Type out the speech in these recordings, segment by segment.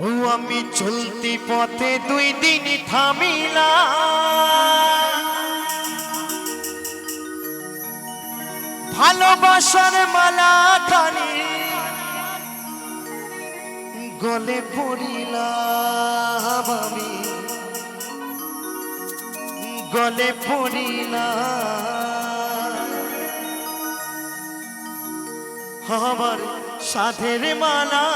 ও আমি চলতি পথে দুই দিন থামিলা ভালোবাসার মালা খানি গলে পড়িলাম আমি। গলে পড়িলাম। আমার সাধের মালা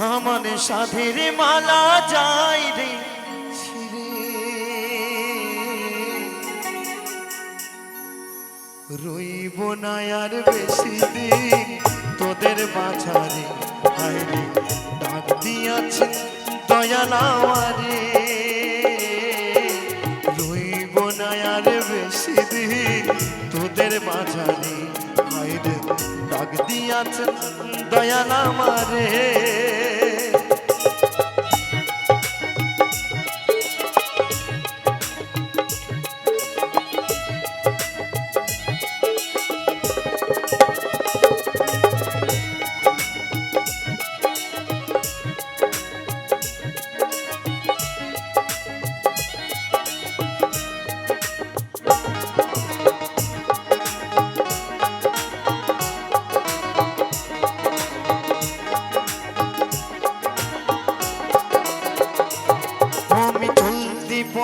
আমার সাধের মালা যাই রে। রইব না আর বেশি দিন তোদের মাঝারে। হাইরে ডাক দিয়াছে দয়াল আমারে রইব না আর বেশি দিন তোদের মাঝারে। হাইরে ডাক দিয়াছে দয়াল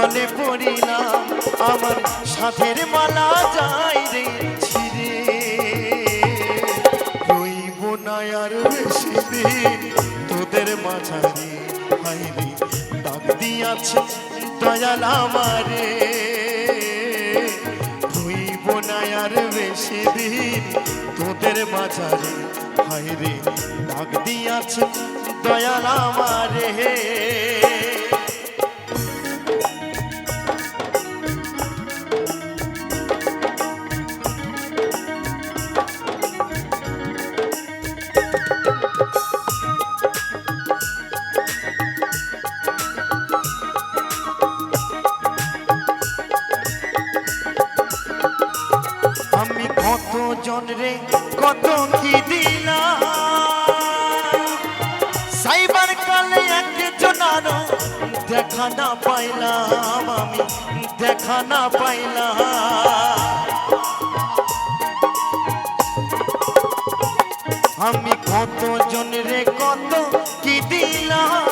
গলে পড়িলাম, আমার সাথের মালা যাই রে ছিড়ে। রইব না আর বেশি দিন, তোদের মাঝারে হাইরে ডাক দিয়াছে দয়াল আমারে। রইব না আর বেশি দিন, তোদের মাঝারে হাইরে ডাক দিয়াছে দয়াল আমারে। জন রে, কত কি দিলাম? সাইবার কালে একজন আরও দেখা না পাইলাম আমি, দেখা না পাইলাম। আমি কত জন রে, কত কি দিলাম?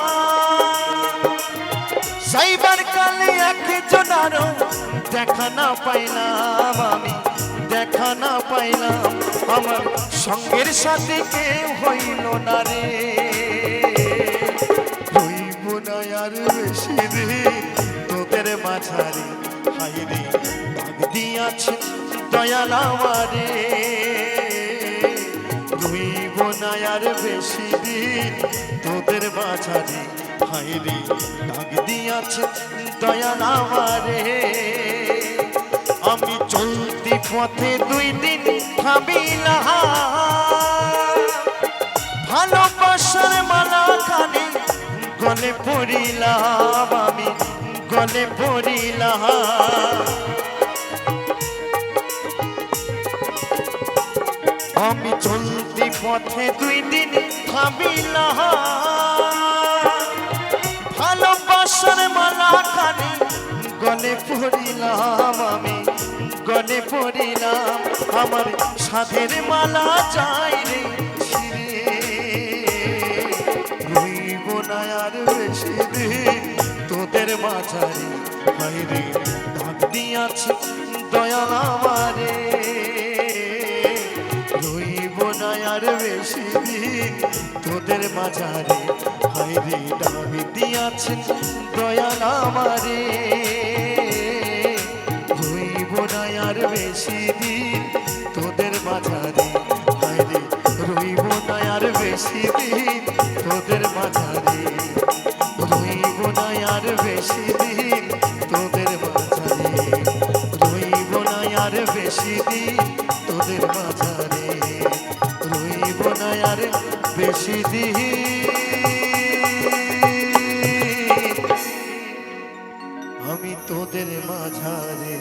সাইবার কালে একজন আরও দেখা না পাইলাম। পাইলাম আমার সঙ্গের সাথে কেউ হইল না রে। হইব না আর বেশি দিন। তোদের মাঝারে হাইরে ডাক দিয়াছে দয়াল আমারে। রইব না আর বেশি দিন। তোদের মাঝারে হাইরে ডাক দিয়াছে দয়াল আমারে। আমি চলতি পথে দুই দিন থামিলাম ভালোবাসার মালা খানি গলে পড়িলাম আমি, গলে পড়িলাম। আমি চলতি পথে দুই দিন থামিলাম ভালোবাসার পড়িলাম আমি গলে পড়িলাম আমার সাধের মালা চাই রে আর তোদের দয়াল আমারে। রইব আর বেশি তোদের মাঝারে হাইরে ডাক দিয়াছে দয়াল আমারে। বেশি দিন, তোদের মাঝারে হাইরে রইব না আর বেশি দিন, তোদের রইব না আর বেশি দিন, তোদের রইব না আর বেশি দিন, তোদের রইব না আর বেশি দিন। আমি তোদের মাঝারে